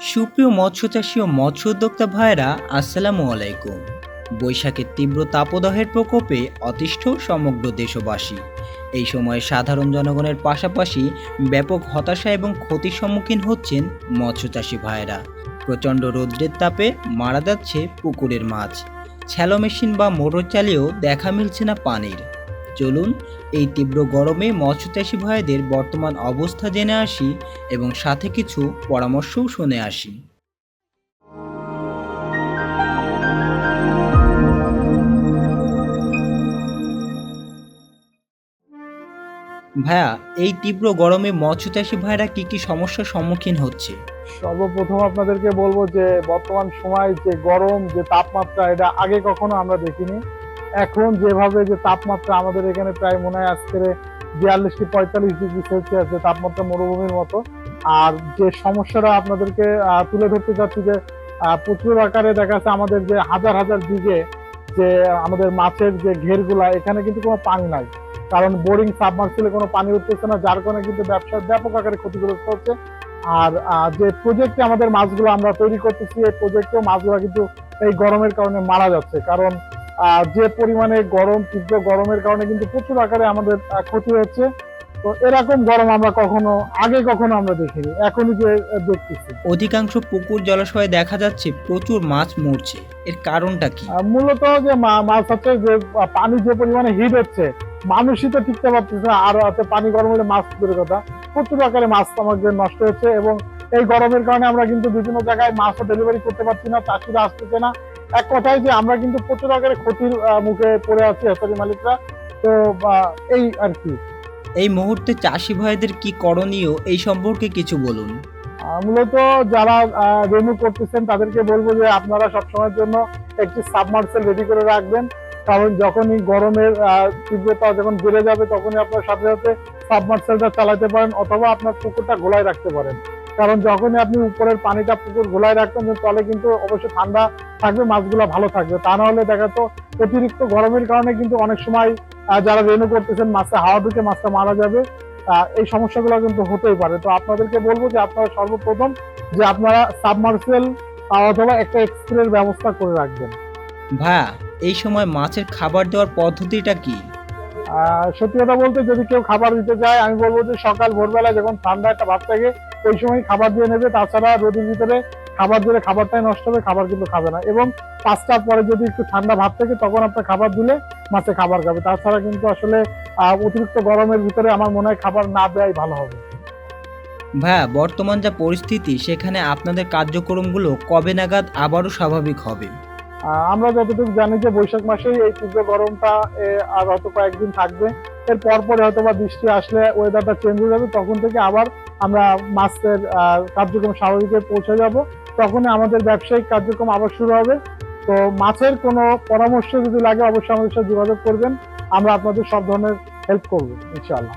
সুপ্রিয় মৎস্য চাষী ও মৎস্য উদ্যোক্তা ভাইরা আসসালামু আলাইকুম। বৈশাখের তীব্র তাপদাহের প্রকোপে অতিষ্ঠ সমগ্র দেশবাসী। এই সময়ে সাধারণ জনগণের পাশাপাশি ব্যাপক হতাশা এবং ক্ষতির সম্মুখীন হচ্ছেন মৎস্য চাষী ভাইরা প্রচণ্ড রৌদ্রের তাপে মারা যাচ্ছে পুকুরের মাছ। ছ্যালো মেশিন বা মোটর চালিয়েও দেখা মিলছে না পানির। চলুন এই তীব্র গরমে মৎস্যচাষী ভাইদের বর্তমান অবস্থা জেনে আসি এবং সাথে কিছু পরামর্শও শুনে আসি। ভাইয়া, এই তীব্র গরমে মৎস্যচাষী ভাইরা কি কি সমস্যার সম্মুখীন হচ্ছে? সর্বপ্রথম আপনাদেরকে বলব যে বর্তমান সময় যে গরম, যে তাপমাত্রা, এটা আগে কখনো আমরা দেখিনি। এখন যেভাবে যে তাপমাত্রা আমাদের এখানে প্রায় মনে হয় আজকে বিয়াল্লিশ কি পঁয়তাল্লিশ ডিগ্রি সেলসিয়াস তাপমাত্রা মরুভূমির মতো। আর যে সমস্যাটা আপনাদেরকে তুলে ধরতে চাচ্ছি যে প্রচুর আকারে দেখা যাচ্ছে আমাদের যে হাজার হাজার দিকে যে আমাদের মাছের যে ঘেরগুলা, এখানে কিন্তু কোনো পানি নাই। কারণ বোরিং সাবমার্সিলে কোনো পানি উঠতেছে না, যার কারণে কিন্তু ব্যবসার ব্যাপক আকারে ক্ষতিগ্রস্ত হচ্ছে। আর যে প্রজেক্টে আমাদের মাছগুলো আমরা তৈরি করতেছি, এই প্রজেক্টেও মাছগুলো কিন্তু এই গরমের কারণে মারা যাচ্ছে। কারণ যে পরিমাণে গরম তীব্র গরমের কারণে কিন্তু প্রচুর আকারে আমাদের ক্ষতি হচ্ছে। তো এরকম গরম আমরা কখনো আগে কখনো আমরা দেখিনি। এখনই যে দেখতেছি। অধিকাংশ পুকুর জলাশয়ে দেখা যাচ্ছে প্রচুর মাছ মরছে। এর কারণটা কি? মূলত যে মাছ হচ্ছে যে পানি যে পরিমাণে হিট হচ্ছে মানুষই তো টিকতে পারতেছে না। আর হচ্ছে পানি গরম হলে মাছ দূরের কথা। প্রচুর আকারে মাছ আমাদের নষ্ট হচ্ছে এবং এই গরমের কারণে আমরা কিন্তু বিভিন্ন জায়গায় মাছও ডেলিভারি করতে পারছি না চাষিরা আসতেছে না। এক কথায় যে আমরা কিন্তু প্রচুর আকারে ক্ষতির মুখে পড়ে আছি হেসারি মালিকরা। তো এই আর কি। এই মুহূর্তে চাষি ভাইদের কি করণীয় এই সম্পর্কে কিছু বলুন। মূলত যারা রেনু করতেছেন তাদেরকে বলব যে আপনারা সবসময়ের জন্য একটি সাবমার্সেল রেডি করে রাখবেন। কারণ যখনই গরমের তীব্রতা যখন বেড়ে যাবে তখনই আপনার সাথে সাথে সাবমার্সেলটা চালাতে পারেন অথবা আপনার পুকুরটা গোলায় রাখতে পারেন। কারণ যখনই আপনি উপরের পানিটা পুকুর গোলায় রাখবেন তলে কিন্তু অবশ্যই ঠান্ডা থাকবে, মাছগুলো ভালো থাকবে। তা না হলে দেখা তো অতিরিক্ত গরমের কারণে কিন্তু অনেক সময় যারা রেনু করতেছেন মাছটা হাওয়া ঢুকে মাছটা মারা যাবে। এই সমস্যাগুলো কিন্তু হতেই পারে। তো আপনাদেরকে বলব যে আপনারা সর্বপ্রথম যে আপনারা সাবমার্সেল অথবা একটা এক্সপ্রের ব্যবস্থা করে রাখবেন। ভাইয়া এই সময় মাছের খাবার দেওয়ার পদ্ধতিটা কি? সত্যি কথা বলতে যদি কেউ খাবার দিতে চায়, আমি বলব যে সকাল, ভোরবেলা যখন ঠান্ডা একটা ভাব থাকে, ওই সময় খাবার দিয়ে নেবে। তাছাড়া রোদের ভিতরে খাবার দিলে খাবারটাই নষ্ট হবে, খাবার কিন্তু খাবে না। এবং পাঁচটার পরে যদি একটু ঠান্ডা ভাব থাকে, তখন আপনার খাবার দিলে মাছে খাবার খাবে। তাছাড়া কিন্তু আসলে অতিরিক্ত গরমের ভিতরে আমার মনে হয় খাবার না দেওয়াই ভালো হবে। ভাইয়া, বর্তমান যা পরিস্থিতি, সেখানে আপনাদের কার্যক্রমগুলো কবে নাগাদ আবারও স্বাভাবিক হবে? আমরা যতটুকু জানি যে বৈশাখ মাসেই এই তীব্র গরমটা আর হয়তো কয়েকদিন থাকবে। এর পরপরে হয়তো বা বৃষ্টি আসলে ওয়েদারটা চেঞ্জ হয়ে যাবে। তখন থেকে আবার আমরা মাছের কার্যক্রম স্বাভাবিকে পৌঁছে যাব। তখনই আমাদের ব্যবসায়িক কার্যক্রম আবার শুরু হবে। তো মাছের কোনো পরামর্শ যদি লাগে, অবশ্যই আমাদের সাথে যোগাযোগ করবেন। আমরা আপনাদের সব ধরনের হেল্প করব, ইনশাআল্লাহ।